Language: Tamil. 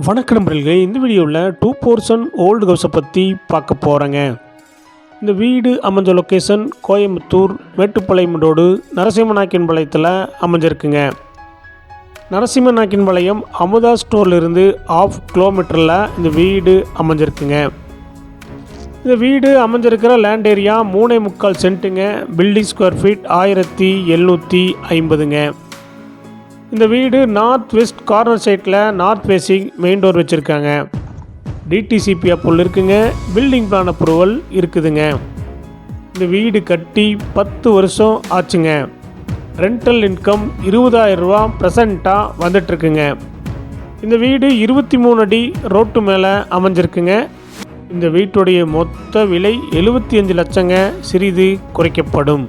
வணக்க நண்பர்களே இந்த வீடியோவில் டூ போர்ஷன் ஓல்டு ஹவுஸை பற்றி பார்க்க போகிறேங்க இந்த வீடு அமைஞ்ச லொக்கேஷன் கோயம்புத்தூர் மேட்டுப்பாளையம் ரோடு நரசிம்மநாயக்கன்பாளையத்தில் அமைஞ்சிருக்குங்க. நரசிம்மநாயக்கன்பாளையம் அமுதா ஸ்டோர்லேருந்து ஆஃப் கிலோமீட்டரில் இந்த வீடு அமைஞ்சிருக்குங்க. இந்த வீடு அமைஞ்சிருக்கிற லேண்ட் ஏரியா மூணே முக்கால் சென்ட்டுங்க. பில்டிங் ஸ்கொயர் ஃபீட் ஆயிரத்தி எழுநூற்றி ஐம்பதுங்க. இந்த வீடு நார்த் வெஸ்ட் கார்னர் சைட்டில் நார்த் ஃபேஸிங் மெயின் டோர் வச்சுருக்காங்க. டிடிசிபி அப்ரூவல் இருக்குங்க. பில்டிங் பிளான் அப்ரூவல் இருக்குதுங்க. இந்த வீடு கட்டி பத்து வருஷம் ஆச்சுங்க. ரெண்டல் இன்கம் இருபதாயிரரூவா ப்ரெசண்ட்டாக வந்துட்டுருக்குங்க. இந்த வீடு இருபத்தி மூணு அடி ரோட்டு மேலே அமைஞ்சிருக்குங்க. இந்த வீட்டுடைய மொத்த விலை எழுபத்தி அஞ்சு லட்சங்க. சிறிது குறைக்கப்படும்.